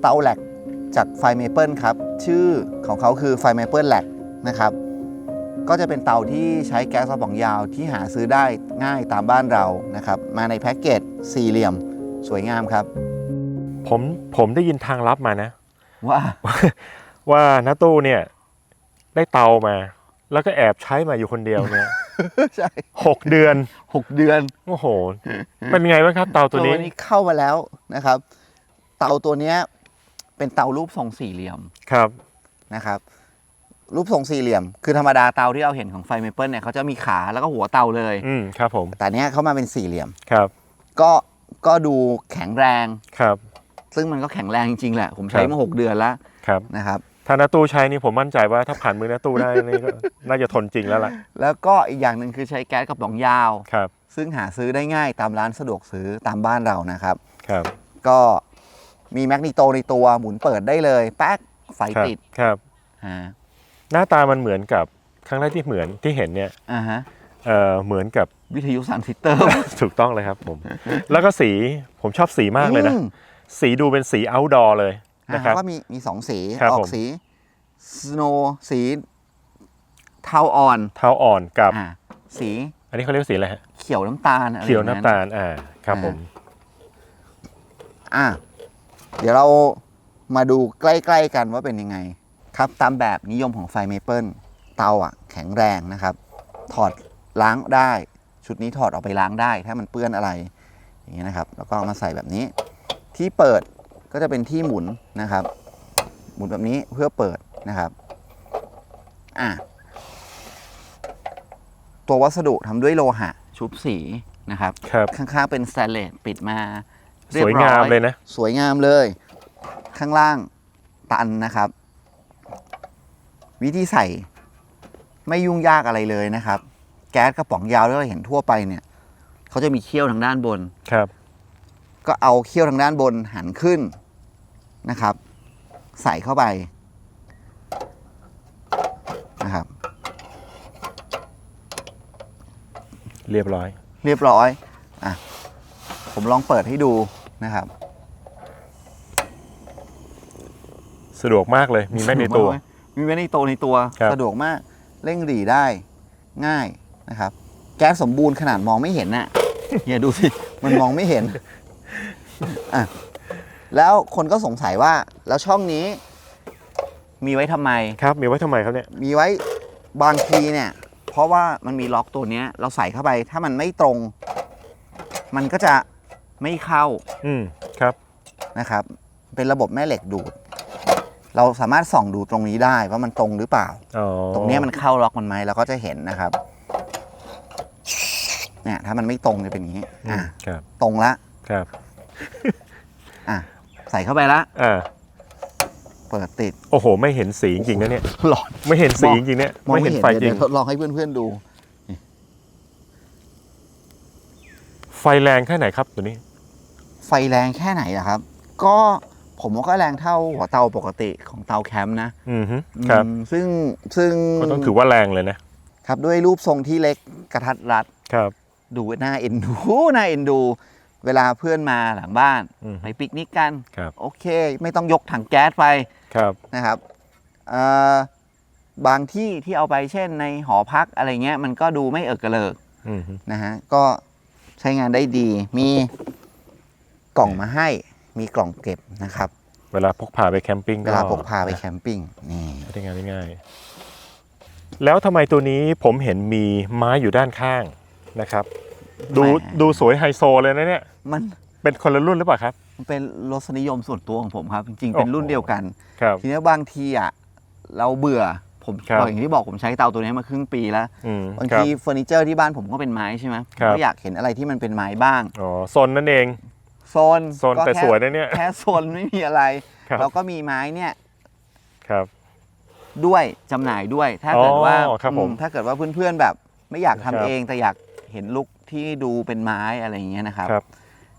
เตาแหลกจากไฟเมเปิลครับ ชื่อของเขาคือไฟเมเปิลแหลกนะครับ ก็จะเป็นเตาที่ใช้แก๊สกระป๋องยาวที่หาซื้อได้ง่ายตามบ้านเรานะครับ มาในแพ็กเกจสี่เหลี่ยมสวยงามครับ ผมผมได้ยินทางลับมานะ ว่าว่าน้าตู้เนี่ยได้เตามา แล้วก็แอบใช้มาอยู่คนเดียวเนี่ยใช่หกเดือนหกเดือนโอ้โหเป็นไงบ้างครับ เตาตัวนี้นี้เข้ามาแล้วนะครับ เตาตัวเนี้ย เป็นเตารูปทรงสี่เหลี่ยมครับ นะครับ รูปทรงสี่เหลี่ยม คือธรรมดาเตาที่เราเห็นของไฟเมเปิลเนี่ยเขาจะมีขาแล้วก็หัวเตาเลย อืมครับผมแต่เนี้ยเขามาเป็นสี่เหลี่ยม ครับ ก็ก็ดูแข็งแรง ครับ ซึ่งมันก็แข็งแรงจริงๆแหละ ผมใช้ครับมาหกเดือนแล้วครับนะครับ ถ้าน้าตู้ใช้นี่ผมมั่นใจว่าถ้าผ่านมือน้าตู้ได้นี่ก็น่าจะทนจริงแล้วล่ะแล้วก็อีกอย่างหนึ่งคือใช้แก๊สกระป๋องยาว ครับ ซึ่งหาซื้อได้ง่ายตามร้านสะดวกซื้อตามบ้านเรานะครับ ครับ ก็ มีแมกนีโตในตัวหมุนเปิดได้เลยแป๊กไฟครับติดครับฮะหน้าตามันเหมือนกับครั้งแรกที่เหมือนที่เห็นเนี่ยอ่าฮะเอ่อเหมือนกับวิทยุสันซิสเตอร์ ถูกต้องเลยครับผม แล้วก็สีผมชอบสีมากเลยนะอืมสีดูเป็นสี outdoor เลยอ่านะครับก็มีมีสองสีครับออผกมสีสโนสีเทาอ่อน เท้าอ่อนกับอ่าสี อันนี้เขาเรียกว่าสีอะไรฮะ เขียวน้ำตาลอะไรเขียวอางน้ำตาล อ่า ครับผม อะ เดี๋ยวเรามาดูใกล้ๆกันว่าเป็นยังไงครับตามแบบนิยมของไฟเมเปิลเตาอะแข็งแรงนะครับ ถอดล้างได้ ชุดนี้ถอดออกไปล้างได้ ถ้ามันเปื้อนอะไรอย่างเงี้ยนะครับ แล้วก็เอามาใส่แบบนี้ ที่เปิดก็จะเป็นที่หมุนนะครับ หมุนแบบนี้เพื่อเปิดนะครับอะตัววัสดุทำด้วยโลหะชุบสีนะครับครับข้างๆเป็นสแตนเลสปิดมาเรี สบวยร้องามเลยนะ สวยงามเลย ข้างล่างตันนะครับ วิธีใส่ไม่ยุ่งยากอะไรเลยนะครับ แก๊สกระป๋องยาวที่เราเห็นทั่วไปเนี่ยเขาจะมีเขี้ยวทางด้านบนครับ ก็เอาเขี้ยวทางด้านบนหันขึ้นนะครับ ใส่เข้าไปนะครับ เรียบร้อย เรียบร้อยอะผมลองเปิดให้ดู นะครับ สะดวกมากเลย มีแม่ในตัว มีแม่ในตัวในตัวครับสะดวกมาก เร่งหรี่ได้ง่ายนะครับ แก๊สสมบูรณ์ขนาดมองไม่เห็นน่ะอย่าดูสิ มันมองไม่เห็นอะแล้วคนก็สงสัยว่าแล้วช่องนี้ มีไว้ทำไมครับ มีไว้ทำไมครับเนี่ย มีไว้บางทีเนี่ย เพราะว่ามันมีล็อกตัวเนี้ย เราใส่เข้าไปถ้ามันไม่ตรง มันก็จะ ไม่เข้าอืมครับ นะครับ เป็นระบบแม่เหล็กดูด เราสามารถส่องดูตรงนี้ได้ว่ามันตรงหรือเปล่า อ๋อตรงเนี้ยมันเข้าล็อกมันไหมเราก็จะเห็นนะครับเนี่ยถ้ามันไม่ตรงจะเป็นอย่างนี้อือะมครับตรงละครับอะใส่เข้าไปละอ่าเปิดติด โอ้โห ไม่เห็นสีจริงๆนะเนี่ย หลอด ไม่เห็นสีมองจริงๆเนี่ยมองไม่ไม่เห็นเห็นไฟจเดี๋ริยงวทดลองให้เพื่อนๆดู ไฟแรงแค่ไหนครับตัวนี้ ไฟแรงแค่ไหนอะครับ ก็ผมว่าก็แรงเท่าหัวเตาปกติของเตาแคมป์นะอืมฮึครับอืมซึ่งซึ่งก็ต้องถือว่าแรงเลยนะครับด้วยรูปทรงที่เล็กกระทัดรัด ครับ ดูน่าเอ็นดูน่าเอ็นดู เวลาเพื่อนมาหลังบ้าน อืม ไปปิกนิกกัน ครับ โอเค ไม่ต้องยกถังแก๊สไปครับ นะครับเอ่อบางที่ที่เอาไปเช่นในหอพักอะไรเงี้ย มันก็ดูไม่เอิกกระเลิกอืมฮึนะฮะก็ใช้งานได้ดี มี กล่องมาให้ มีกล่องเก็บนะครับ เวลาพกพาไปแคมปิ้งเวลาพกพาไปแคมปิ้งนี่ได้งานได้ง่าย แล้วทำไมตัวนี้ผมเห็นมีไม้อยู่ด้านข้างนะครับ ดูแหมดูสวยไฮโซเลยนะเนี่ย มันเป็นคนละรุ่นหรือเปล่าครับ มันเป็นรสนิยมส่วนตัวของผมครับ จริงๆเป็นโอ้โหรุ่นเดียวกันครับทีนี้บางทีอะเราเบื่อผมครับบอกอย่างที่บอกผมใช้เตาตัวนี้มาครึ่งปีแล้วอืมบางครับทีเฟอร์นิเจอร์ที่บ้านผมก็เป็นไม้ใช่ไหมผมครับก็อยากเห็นอะไรที่มันเป็นไม้บ้างอ๋อโซนนั่นเอง โซนโซนก็แต่ค่สวยนะเนี่ย แค่โซนไม่มีอะไร ครับ เราก็มีไม้เนี่ยครับ ด้วยจำหน่ายด้วย ถ้าเกิดว่าอ๋อครับผมอืมถ้าเกิดว่าเพื่อนๆแบบไม่อยากทำครับเองแต่อยากเห็นลุคที่ดูเป็นไม้อะไรอย่างเงี้ยนะครับครับ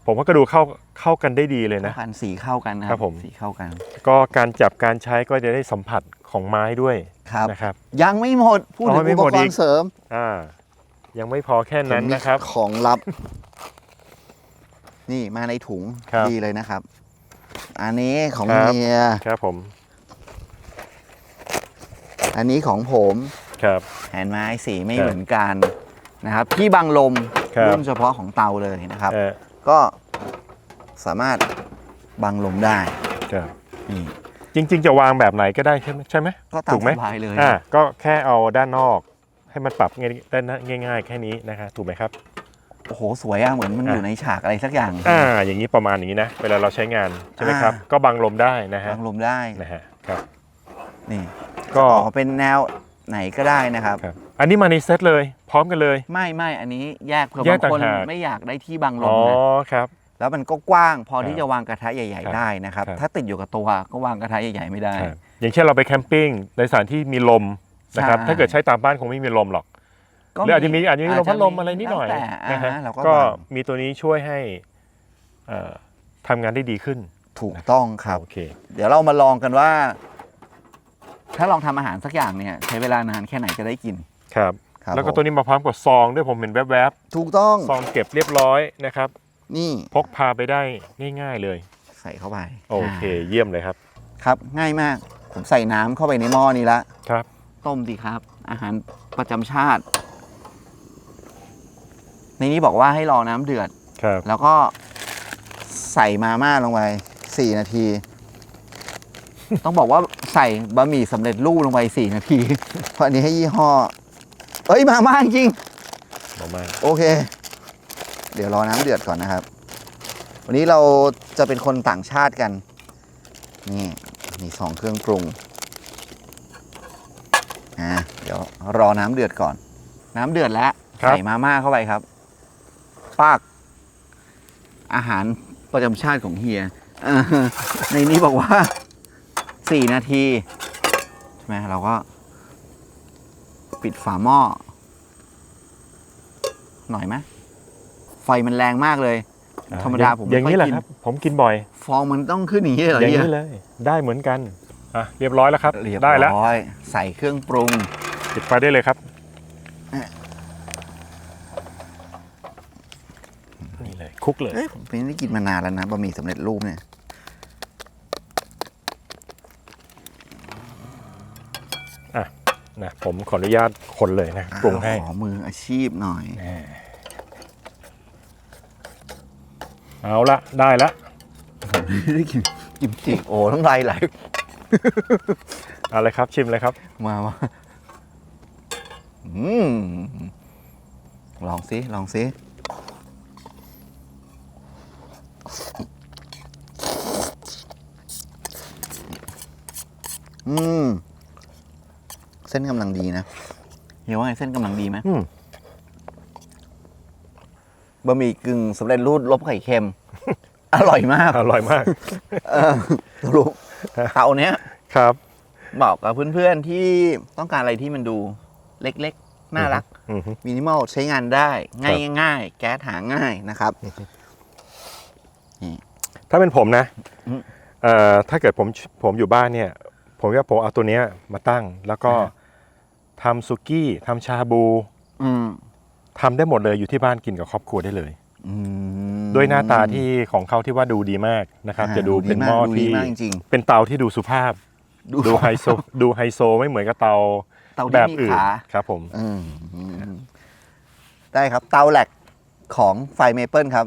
ผมว่าก็ดูเข้าเข้ากันได้ดีเลยนะเข้ากันสีเข้ากันนะคครัรับบผม สีเข้ากันก็การจับการใช้ก็จะได้สัมผัสของไม้ด้วยครับ นะครับ ยังไม่หมดพูดอ๋ถึองไม่อุหปมดกอีรกณ์เสริม อ่า ยังไม่พอแค่นั้นผมมีนะครับ ของลับ นี่มาในถุงครับ ดีเลยนะครับ อันนี้ของครับเฮียครับผมอันนี้ของผมครับเห็นไหมสีไม่ครับเหมือนกันนะครับที่บังลมครับ รุ่นเฉพาะของเตาเลยนะครับ เออก็สามารถบังลมได้ครับนี่จริง ๆ จะวางแบบไหนก็ได้ใช่ไหมใช่ไหมก็ตามถูกไหมสบายเลยอ่าก็แค่เอาด้านนอกให้มันปรับง่ายได้ง่าย ๆ แค่นี้นะครับถูกไหมครับ โอ้โหสวยอะเหมือนมันอะอยู่ในฉากอะไรสักอย่างอ่าอย่างนี้ประมาณอย่างนี้นะ เวลาเราใช้งานใช่ไหมครับอ่าก็บังลมได้นะฮะบังลมได้นะฮะครับนี่ก็ออกมาเป็นแนวไหนก็ได้นะครับครับ อันนี้มาในเซตเลย พร้อมกันเลย ไม่ไม่อันนี้แยกเผื่อแยบากงต่างคนหากไม่อยากได้ที่บังลอ๋มอนะครับแล้วมันก็กว้างพอที่ครับจะวางกระทะใหญ่ครับๆได้นะครับครับ ถ้าติดอยู่กับตัวก็วางกระทะใหญ่ ๆ ไม่ได้ครับอย่างเช่นเราไปแคมปิ้งในสถานที่มีลมนะครับใช่ถ้าเกิดใช้ตามบ้านคงไม่มีลมหรอก หรืออาจจะมีอาจจะมีลมพัดลมอะไรนิดหน่อยแล้วแต่นะฮะอ่าเราก็ก็วาง มีตัวนี้ช่วยให้เอ่อทำงานได้ดีขึ้นถูกต้องครับ โอเค เดี๋ยวเรามาลองกันว่า ถ้าลองทำอาหารสักอย่างเนี่ย ใช้เวลานานแค่ไหนจะได้กิน ครับ ครับแล้วก็ผม ตัวนี้มาพร้อมกับซองด้วยผมเห็นแวบถูกต้องๆซองเก็บเรียบร้อยนะครับ นี่พกพาไปได้ง่ายๆเลย ใส่เข้าไปโอเค เยี่ยมเลยครับครับ ง่ายมาก ผมใส่น้ำเข้าไปในหม้อนี้ละครับ ต้มสิครับ อาหารประจำชาติ ในนี้บอกว่าให้รอน้ำเดือด ครับแล้วก็ใส่มาม่าลงไปสี่นาที ต้องบอกว่าใส่บะหมี่สำเร็จรูปลงไปสี่นาที เพราะอันนี้ให้ยี่ห้อ เอ้ยมาม่าจริง มามาโอเค เดี๋ยวรอน้ำเดือดก่อนนะครับ วันนี้เราจะเป็นคนต่างชาติกัน นี่ มีสองเครื่องปรุง อ่า เดี๋ยวรอน้ำเดือดก่อน น้ำเดือดแล้ว ครับ ใส่มาม่าเข้าไปครับ ปาก อาหารประจำชาติของเฮียเออในนี้บอกว่าสี่นาที ใช่ไหมเราก็ ปิดฝาหม้อ หน่อยไหมไฟมันแรงมากเลย ธรรมดาผมไม่อย่างนี้แหละค่อยกินครับ ผมกินบ่อย ฟองมันต้องขึ้นอย่างนี้เหรออย่างเฮียนี้เลย ได้เหมือนกันอะเรียบร้อยแล้วครับเรียบได้แล้วร้อยใส่เครื่องปรุงปิดไฟได้เลยครับ อะ นี่เลยคลุกเลย เอ้ยผมไม่ได้กินมานานแล้วนะบะหมี่สำเร็จรูปเนี่ยนะผมขออนุญาตคนเลยนะปรุงให้ขอมืออาชีพหน่อยแน่เอาละได้ละไม่ได้กินกิมจิโอ้ต้องไรไหลเอาเลยครับชิมเลยครับ มามาอืมลองสิลองสิ อืม เส้นกำลังดีนะเฮียว่าไงเส้นกำลังดีไหมอืม บะหมี่กึ่งสำเร็จรูปลบไข่เค็ม อร่อยมาก อร่อยมาก เออรู้เตาเนี้ยครับ บอกกับเพื่อนๆที่ต้องการอะไรที่มันดูเล็กๆ น่ารัก อือฮึ มินิมอลใช้งานได้ ง่ายครับง่ายๆแก๊สหาง่ายนะครับ ถ้าเป็นผมนะอืม เอ่อถ้าเกิดผมผมอยู่บ้านเนี่ย ผมก็ผมเอาตัวเนี้ยมาตั้งแล้วก็อ่าทำซุกี้ทำชาบูอืมทำได้หมดเลยอยู่ที่บ้านกินกับครอบครัวได้เลย อืม ด้วยหน้าตาที่ของเขาที่ว่าดูดีมากนะครับ อ่าจะดูเป็นหม้อดูดีที่มากจริงเป็นเตาที่ดูสุภาพๆดู ดูไฮโซดูไฮโซไม่เหมือนกับเตาเตาที่แบบมีอื่นขา ครับผม อืมได้ครับเตาแหลกของไฟเมเปิลครับ